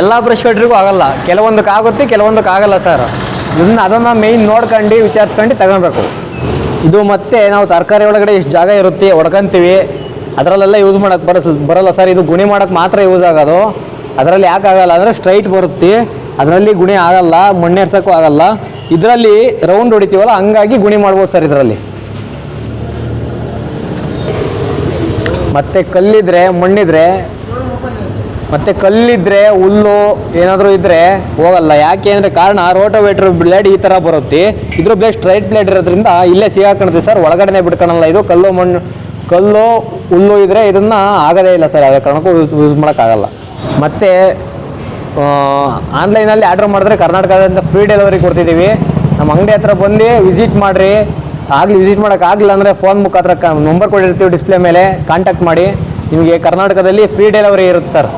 ಎಲ್ಲ ಬ್ರಷ್ ಕಟ್ರಿಗೂ ಆಗಲ್ಲ. ಕೆಲವೊಂದಕ್ಕೆ ಆಗುತ್ತೆ, ಕೆಲವೊಂದಕ್ಕೆ ಆಗಲ್ಲ ಸರ್ ಇದನ್ನ ಅದನ್ನು ಮೇಯ್ನ್ ನೋಡ್ಕೊಂಡು, ವಿಚಾರಿಸ್ಕೊಂಡು ತಗೊಬೇಕು ಇದು ಮತ್ತೆ ನಾವು ತರಕಾರಿ ಒಳಗಡೆ ಇಷ್ಟು ಜಾಗ ಇರುತ್ತೆ ಹೊಡ್ಕೊಂತೀವಿ ಅದರಲ್ಲೆಲ್ಲ ಯೂಸ್ ಮಾಡೋಕ್ಕೆ ಬರೋ ಬರೋಲ್ಲ ಸರ್ ಇದು ಗುಣಿ ಮಾಡೋಕ್ಕೆ ಮಾತ್ರ ಯೂಸ್ ಆಗೋದು. ಅದರಲ್ಲಿ ಯಾಕೆ ಆಗಲ್ಲ ಅಂದರೆ ಸ್ಟ್ರೈಟ್ ಬರುತ್ತೆ. ಅದರಲ್ಲಿ ಗುಣಿ ಆಗಲ್ಲ ಮಣ್ಣೆರ್ಸೋಕ್ಕೂ ಆಗಲ್ಲ. ಇದರಲ್ಲಿ ರೌಂಡ್ ಹೊಡಿತೀವಲ್ಲ, ಹಂಗಾಗಿ ಗುಣಿ ಮಾಡ್ಬೋದು ಸರ್ ಇದರಲ್ಲಿ. ಮತ್ತು ಕಲ್ಲಿದ್ರೆ, ಮಣ್ಣಿದ್ರೆ ಮತ್ತೆ ಕಲ್ಲಿದ್ರೆ, ಹುಲ್ಲು ಏನಾದರೂ ಇದ್ರೆ ಹೋಗಲ್ಲ. ಯಾಕೆ ಅಂದರೆ ಕಾರಣ ರೋಟೋವೇಟ್ರ್ ಬ್ಲೇಡ್ ಈ ಥರ ಬರುತ್ತೆ. ಇದ್ರ ಬ್ಲೇಡ್ ಸ್ಟ್ರೈಟ್ ಬ್ಲೇಡ್ ಇರೋದ್ರಿಂದ ಇಲ್ಲೇ ಸಿಗಾಕೊಂಡ್ತೀವಿ ಸರ್. ಒಳಗಡೆನೆ ಬಿಡ್ಕೊಳಲ್ಲ ಇದು. ಕಲ್ಲು ಮಣ್ಣು, ಕಲ್ಲು ಹುಲ್ಲು ಇದ್ರೆ ಇದನ್ನ ಆಗೋದೇ ಇಲ್ಲ ಸರ್. ಅದೇ ಕಾರಣಕ್ಕೂ ಯೂಸ್ ಯೂಸ್ ಮಾಡೋಕ್ಕಾಗಲ್ಲ. ಮತ್ತು ಆನ್ಲೈನಲ್ಲಿ ಆರ್ಡ್ರ್ ಮಾಡಿದ್ರೆ ಕರ್ನಾಟಕದಿಂದ ಫ್ರೀ ಡೆಲಿವರಿ ಕೊಡ್ತಿದ್ದೀವಿ ನಮ್ಮ ಅಂಗಡಿ ಹತ್ರ ಬಂದು ವಿಸಿಟ್ ಮಾಡಿರಿ. ಆಗಲಿ ವಿಸಿಟ್ ಮಾಡೋಕ್ಕಾಗಲಿಲ್ಲ ಅಂದರೆ ಫೋನ್ ಮುಖಾಂತರ ನಂಬರ್ ಕೊಟ್ಟಿರ್ತೀವಿ ಡಿಸ್ಪ್ಲೇ ಮೇಲೆ. ಕಾಂಟ್ಯಾಕ್ಟ್ ಮಾಡಿ. ನಿಮಗೆ ಕರ್ನಾಟಕದಲ್ಲಿ ಫ್ರೀ ಡೆಲಿವರಿ ಇರುತ್ತೆ ಸರ್.